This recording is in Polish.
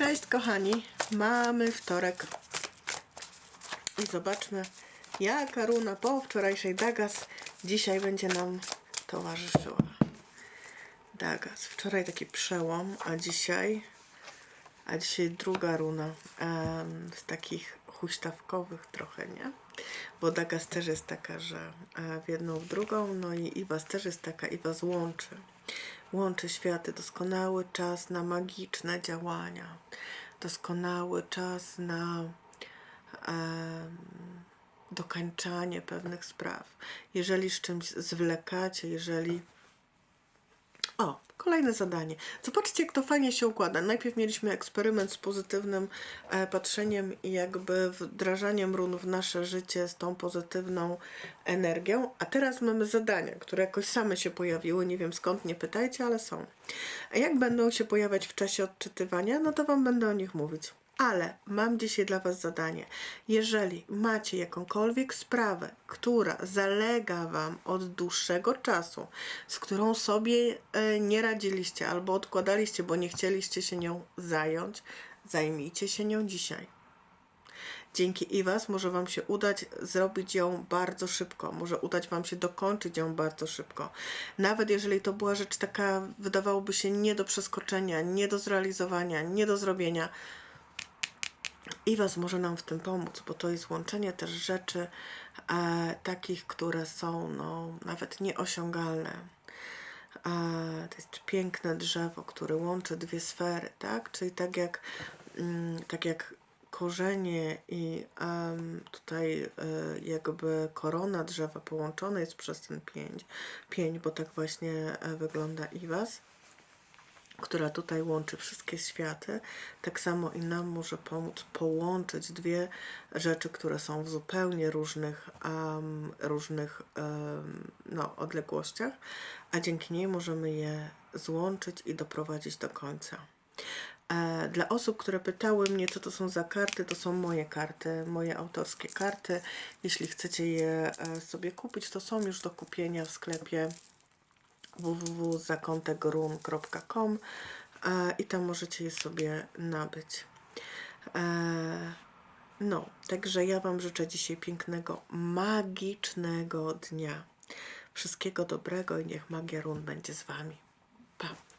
Cześć kochani, mamy wtorek i zobaczmy jaka runa po wczorajszej Dagas dzisiaj będzie nam towarzyszyła. Dagas, wczoraj taki przełom, a dzisiaj a dzisiaj druga runa em, z takich huśtawkowych trochę, nie? Bo Dagas też jest taka, że e, w jedną w drugą, no i Iwas też jest taka, Iwas łączy. Łączy światy, doskonały czas na magiczne działania, doskonały czas na em, dokańczanie pewnych spraw. Jeżeli z czymś zwlekacie, jeżeli kolejne zadanie. Zobaczcie, jak to fajnie się układa. Najpierw mieliśmy eksperyment z pozytywnym e, patrzeniem i jakby wdrażaniem run w nasze życie z tą pozytywną energią, a teraz mamy zadania, które jakoś same się pojawiły. Nie wiem skąd, nie pytajcie, ale są. A jak będą się pojawiać w czasie odczytywania, no to Wam będę o nich mówić. Ale mam dzisiaj dla Was zadanie. Jeżeli macie jakąkolwiek sprawę, która zalega Wam od dłuższego czasu, z którą sobie e, nie radziliście albo odkładaliście, bo nie chcieliście się nią zająć, zajmijcie się nią dzisiaj. Dzięki IWAS może Wam się udać zrobić ją bardzo szybko, może udać Wam się dokończyć ją bardzo szybko. Nawet jeżeli to była rzecz taka, wydawałoby się nie do przeskoczenia, nie do zrealizowania, nie do zrobienia, i Was może nam w tym pomóc, bo to jest łączenie też rzeczy e, takich, które są no, nawet nieosiągalne. E, to jest piękne drzewo, które łączy dwie sfery, tak? Czyli tak jak, mm, tak jak korzenie i tutaj e, jakby korona drzewa połączone jest przez ten pięć, pień, bo tak właśnie e, wygląda Iwas która tutaj łączy wszystkie światy, tak samo i nam może pomóc połączyć dwie rzeczy, które są w zupełnie różnych, um, różnych um, no, odległościach, a dzięki niej możemy je złączyć i doprowadzić do końca. E, Dla osób, które pytały mnie, co to są za karty, to są moje karty, moje autorskie karty. Jeśli chcecie je e, sobie kupić, to są już do kupienia w sklepie www.zakątegrun.com e, i tam możecie je sobie nabyć. E, No, także ja Wam życzę dzisiaj pięknego, magicznego dnia. Wszystkiego dobrego i niech magia run będzie z Wami. Pa!